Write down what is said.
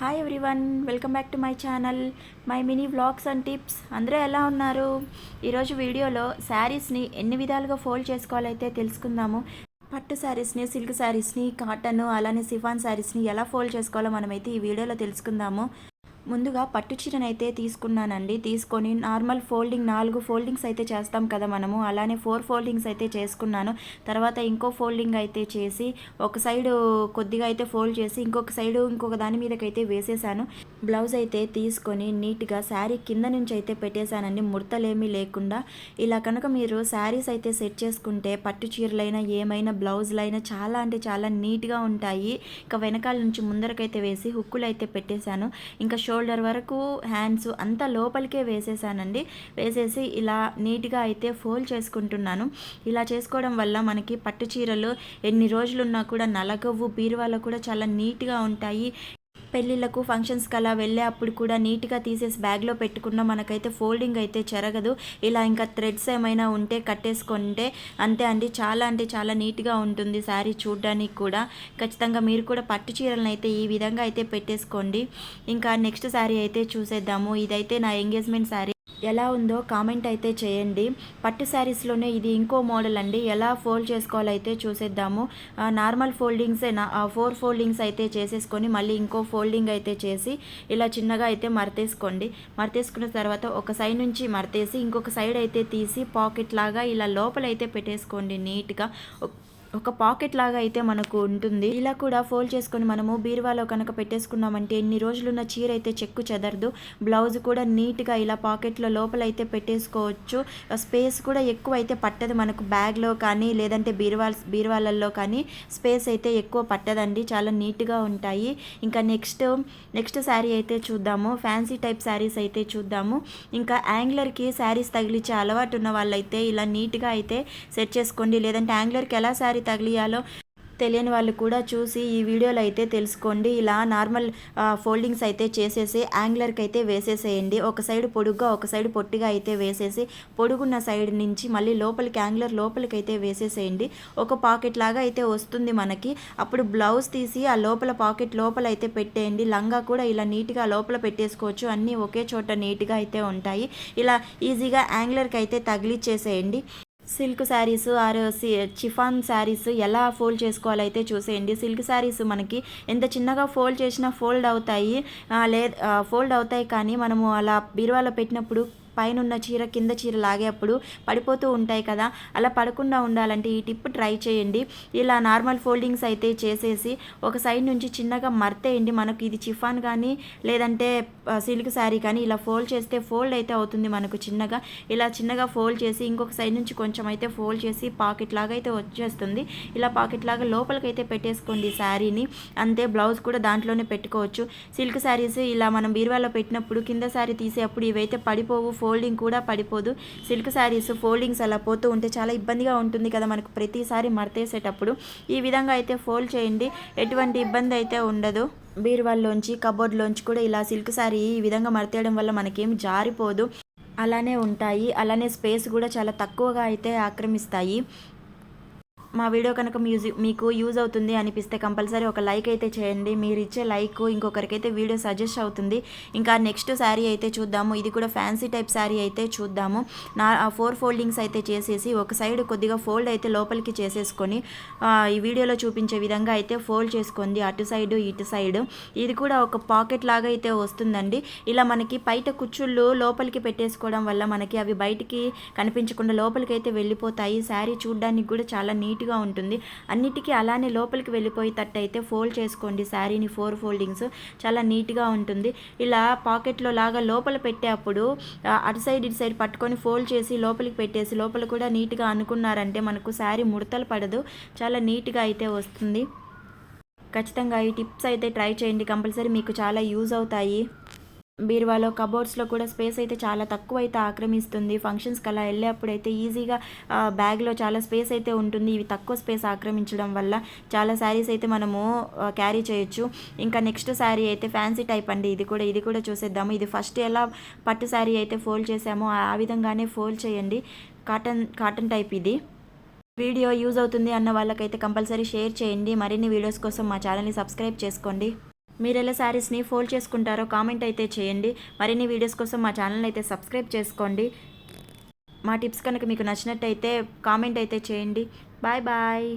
Hi everyone welcome back to my channel my mini vlogs and tips అందరూ ఎలా ఉన్నారు? ఈరోజు వీడియోలో శారీస్ని ఎన్ని విధాలుగా ఫోల్డ్ చేసుకోవాలైతే తెలుసుకుందాము. పట్టు శారీస్ని సిల్క్ శారీస్ని కాటన్ అలానే సిఫాన్ శారీస్ని ఎలా ఫోల్డ్ చేసుకోవాలో మనమైతే ఈ వీడియోలో తెలుసుకుందాము. ముందుగా పట్టు చీరను అయితే తీసుకున్నానండి. తీసుకొని నార్మల్ ఫోల్డింగ్ నాలుగు ఫోల్డింగ్స్ అయితే చేస్తాం కదా మనము. అలానే ఫోర్ ఫోల్డింగ్స్ అయితే చేసుకున్నాను. తర్వాత ఇంకో ఫోల్డింగ్ అయితే చేసి ఒక సైడ్ కొద్దిగా అయితే ఫోల్డ్ చేసి ఇంకొక సైడ్ ఇంకొక దాని మీదకైతే వేసేసాను. బ్లౌజ్ అయితే తీసుకొని నీట్గా శారీ కింద నుంచి అయితే పెట్టేశానండి. ముడతలేమీ లేకుండా. ఇలా కనుక మీరు శారీస్ అయితే సెట్ చేసుకుంటే పట్టు చీరలైనా ఏమైనా బ్లౌజులైనా చాలా అంటే చాలా నీట్గా ఉంటాయి. ఇంకా వెనకాల నుంచి ముందరకైతే వేసి హుక్కులు అయితే పెట్టేశాను. ఇంకా షో షోల్డర్ వరకు హ్యాండ్స్ అంతా లోపలికే వేసేసానండి. వేసేసి ఇలా నీట్గా అయితే ఫోల్డ్ చేసుకుంటున్నాను. ఇలా చేసుకోవడం వల్ల మనకి పట్టు చీరలు ఎన్ని రోజులున్నా కూడా నలగవు బీరువాలో కూడా చాలా నీట్గా ఉంటాయి. పెళ్ళిళ్ళకు ఫంక్షన్స్కి అలా వెళ్ళే అప్పుడు కూడా నీట్గా తీసేసి బ్యాగ్లో పెట్టుకున్న మనకైతే ఫోల్డింగ్ అయితే చెరగదు. ఇలా ఇంకా థ్రెడ్స్ ఏమైనా ఉంటే కట్టేసుకుంటే అంతే అండి. చాలా అంటే చాలా నీట్గా ఉంటుంది శారీ చూడడానికి కూడా. ఖచ్చితంగా మీరు కూడా పట్టు చీరలను అయితే ఈ విధంగా అయితే పెట్టేసుకోండి. ఇంకా నెక్స్ట్ శారీ అయితే చూసేద్దాము. ఇదైతే నా ఎంగేజ్మెంట్ శారీ. ఎలా ఉందో కామెంట్ అయితే చేయండి. పట్టు శారీస్లోనే ఇది ఇంకో మోడల్ అండి. ఎలా ఫోల్డ్ చేసుకోవాలైతే చూసేద్దాము. నార్మల్ ఫోల్డింగ్స్ ఫోర్ ఫోల్డింగ్స్ అయితే చేసేసుకొని మళ్ళీ ఇంకో ఫోల్డింగ్ అయితే చేసి ఇలా చిన్నగా అయితే మరతేసుకోండి. మరతేసుకున్న తర్వాత ఒక సైడ్ నుంచి మరతేసి ఇంకొక సైడ్ అయితే తీసి పాకెట్ లాగా ఇలా లోపల అయితే పెట్టేసుకోండి నీట్గా ఒక పాకెట్ లాగా అయితే మనకు ఉంటుంది. ఇలా కూడా ఫోల్డ్ చేసుకొని మనము బీరువాలో కనుక పెట్టేసుకున్నామంటే ఎన్ని రోజులున్న చీర అయితే చెక్కు చెదరదు. బ్లౌజ్ కూడా నీట్గా ఇలా పాకెట్లో లోపల అయితే పెట్టేసుకోవచ్చు స్పేస్ కూడా ఎక్కువ అయితే పట్టదు మనకు బ్యాగ్లో కానీ లేదంటే బీరువాల్ బీరువాలల్లో కానీ స్పేస్ అయితే ఎక్కువ పట్టదండి. చాలా నీట్గా ఉంటాయి. ఇంకా నెక్స్ట్ నెక్స్ట్ శారీ అయితే చూద్దాము. ఫ్యాన్సీ టైప్ శారీస్ అయితే చూద్దాము. ఇంకా యాంగ్లర్కి శారీస్ తగిలిచ్చే అలవాటు ఉన్న వాళ్ళైతే ఇలా నీట్గా అయితే సెట్ చేసుకోండి. లేదంటే యాంగ్లర్కి ఎలా శారీ తగిలియాలో తెలియని వాళ్ళు కూడా చూసి ఈ వీడియోలో అయితే తెలుసుకోండి. ఇలా నార్మల్ ఫోల్డింగ్స్ అయితే చేసేసి యాంగ్లర్కి అయితే వేసేసేయండి. ఒక సైడ్ పొడుగ్గా ఒక సైడ్ పొట్టిగా అయితే వేసేసి పొడుగున్న సైడ్ నుంచి మళ్ళీ లోపలికి యాంగ్లర్ లోపలికి అయితే వేసేసేయండి. ఒక పాకెట్ లాగా అయితే వస్తుంది మనకి. అప్పుడు బ్లౌజ్ తీసి ఆ లోపల పాకెట్ లోపల అయితే పెట్టేయండి. లంగా కూడా ఇలా నీట్గా లోపల పెట్టేసుకోవచ్చు. అన్నీ ఒకే చోట నీట్గా అయితే ఉంటాయి. ఇలా ఈజీగా యాంగ్లర్కి అయితే తగిలిచ్చేసేయండి. Silk saris or chiffon saris ఎలా ఫోల్డ్ చేసుకోవాలైతే చూసేయండి. సిల్క్ శారీస్ మనకి ఎంత చిన్నగా ఫోల్డ్ చేసినా ఫోల్డ్ అవుతాయి. లే ఫోల్డ్ అవుతాయి కానీ మనము అలా బీరువాలో పెట్టినప్పుడు పైన ఉన్న చీర కింద చీర లాగేప్పుడు పడిపోతూ ఉంటాయి కదా. అలా పడకుండా ఉండాలంటే ఈ టిప్ ట్రై చేయండి. ఇలా నార్మల్ ఫోల్డింగ్స్ అయితే చేసేసి ఒక సైడ్ నుంచి చిన్నగా మర్తేయండి. మనకు ఇది చిఫాన్ కానీ లేదంటే సిల్క్ శారీ కానీ ఇలా ఫోల్డ్ చేస్తే ఫోల్డ్ అయితే అవుతుంది మనకు చిన్నగా. ఇలా చిన్నగా ఫోల్డ్ చేసి ఇంకొక సైడ్ నుంచి కొంచెం అయితే ఫోల్డ్ చేసి పాకెట్ లాగా అయితే వచ్చేస్తుంది. ఇలా పాకెట్ లాగా లోపలికైతే పెట్టేసుకోండి శారీని. అంతే బ్లౌజ్ కూడా దాంట్లోనే పెట్టుకోవచ్చు. సిల్క్ శారీస్ ఇలా మనం బీరువాలో పెట్టినప్పుడు కింద శారీ తీసేటప్పుడు ఇవైతే పడిపోవు ఫోల్డింగ్ కూడా పడిపోదు. సిల్క్ శారీస్ ఫోల్డింగ్స్ అలా పోతూ ఉంటే చాలా ఇబ్బందిగా ఉంటుంది కదా మనకు ప్రతిసారి మడతేసేటప్పుడు. ఈ విధంగా అయితే ఫోల్డ్ చేయండి. ఎటువంటి ఇబ్బంది అయితే ఉండదు. బీరువాల్లోంచి కబోర్డ్లోంచి కూడా ఇలా సిల్క్ శారీ ఈ విధంగా మడతేయడం వల్ల మనకేం జారిపోదు. అలానే ఉంటాయి. అలానే స్పేస్ కూడా చాలా తక్కువగా అయితే ఆక్రమిస్తాయి. మా వీడియో కనుక మ్యూజిక్ మీకు యూజ్ అవుతుంది అనిపిస్తే కంపల్సరీ ఒక లైక్ అయితే చేయండి. మీరు ఇచ్చే లైక్ ఇంకొకరికైతే వీడియో సజెస్ట్ అవుతుంది. ఇంకా నెక్స్ట్ శారీ అయితే చూద్దాము. ఇది కూడా ఫ్యాన్సీ టైప్ శారీ అయితే చూద్దాము. నా ఫోర్ ఫోల్డింగ్స్ అయితే చేసేసి ఒక సైడ్ కొద్దిగా ఫోల్డ్ అయితే లోపలికి చేసేసుకొని ఈ వీడియోలో చూపించే విధంగా అయితే ఫోల్డ్ చేసుకోండి. అటు సైడ్ ఇటు సైడ్. ఇది కూడా ఒక పాకెట్ లాగా అయితే వస్తుందండి. ఇలా మనకి బయట కుచ్చుళ్ళు లోపలికి పెట్టేసుకోవడం వల్ల మనకి అవి బయటికి కనిపించకుండా లోపలికి అయితే వెళ్ళిపోతాయి శారీ చూడడానికి కూడా చాలా నీట్గా ఉంటుంది. అన్నిటికీ అలానే లోపలికి వెళ్ళిపోయేటట్టు అయితే ఫోల్డ్ చేసుకోండి. శారీని ఫోర్ ఫోల్డింగ్స్. చాలా నీట్గా ఉంటుంది. ఇలా పాకెట్లో లాగా లోపల పెట్టేటప్పుడు అటు సైడ్ ఇటు సైడ్ పట్టుకొని ఫోల్డ్ చేసి లోపలికి పెట్టేసి లోపల కూడా నీట్గా అనుకున్నారంటే మనకు శారీ ముడతలు పడదు. చాలా నీట్గా అయితే వస్తుంది. ఖచ్చితంగా ఈ టిప్స్ అయితే ట్రై చేయండి. కంపల్సరీ మీకు చాలా యూజ్ అవుతాయి. బీరువాలో కబోర్డ్స్లో కూడా స్పేస్ అయితే చాలా తక్కువ అయితే ఆక్రమిస్తుంది. ఫంక్షన్స్కి అలా వెళ్ళేప్పుడు అయితే ఈజీగా బ్యాగ్లో చాలా స్పేస్ అయితే ఉంటుంది. ఇవి తక్కువ స్పేస్ ఆక్రమించడం వల్ల చాలా శారీస్ అయితే మనము క్యారీ చేయొచ్చు. ఇంకా నెక్స్ట్ శారీ అయితే ఫ్యాన్సీ టైప్ అండి. ఇది కూడా ఇది కూడా చూసేద్దాము. ఇది ఫస్ట్ ఎలా పట్టు శారీ అయితే ఫోల్డ్ చేసామో ఆ విధంగానే ఫోల్డ్ చేయండి. కాటన్ కాటన్ టైప్ ఇది. వీడియో యూజ్ అవుతుంది అన్న వాళ్ళకైతే కంపల్సరీ షేర్ చేయండి. మరిన్ని వీడియోస్ కోసం మా ఛానల్ని సబ్స్క్రైబ్ చేసుకోండి. మీరు ఎలా శారీస్ని ఫోల్డ్ చేసుకుంటారో కామెంట్ అయితే చేయండి. మరిన్ని వీడియోస్ కోసం మా ఛానల్ అయితే సబ్స్క్రైబ్ చేసుకోండి. మా టిప్స్ కనుక మీకు నచ్చినట్టయితే కామెంట్ అయితే చేయండి. Bye bye.